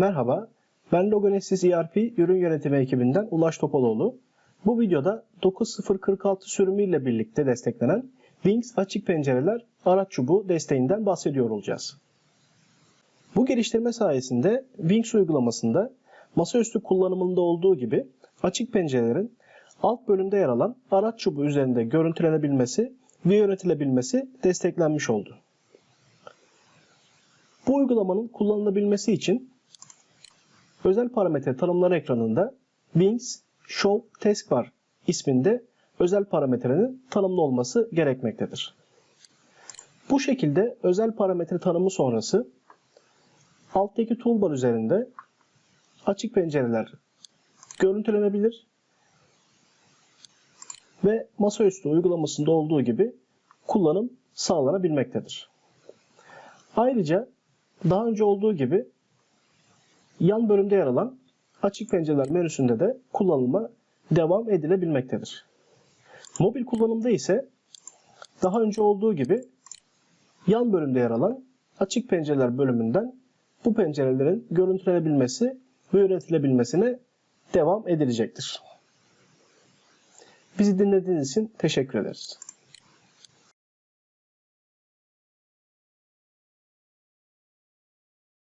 Merhaba, ben Logonesis ERP ürün yönetimi ekibinden Ulaş Topaloğlu. Bu videoda 9046 sürümüyle birlikte desteklenen Wings açık pencereler araç çubuğu desteğinden bahsediyor olacağız. Bu geliştirme sayesinde Wings uygulamasında masaüstü kullanımında olduğu gibi açık pencerelerin alt bölümde yer alan araç çubuğu üzerinde görüntülenebilmesi ve yönetilebilmesi desteklenmiş oldu. Bu uygulamanın kullanılabilmesi için özel parametre tanımları ekranında Wings Show Taskbar isminde özel parametrenin tanımlı olması gerekmektedir. Bu şekilde özel parametre tanımı sonrası alttaki toolbar üzerinde açık pencereler görüntülenebilir ve masaüstü uygulamasında olduğu gibi kullanım sağlanabilmektedir. Ayrıca daha önce olduğu gibi yan bölümde yer alan açık pencereler menüsünde de kullanıma devam edilebilmektedir. Mobil kullanımda ise daha önce olduğu gibi yan bölümde yer alan açık pencereler bölümünden bu pencerelerin görüntülenebilmesi ve yönetilebilmesine devam edilecektir. Bizi dinlediğiniz için teşekkür ederiz.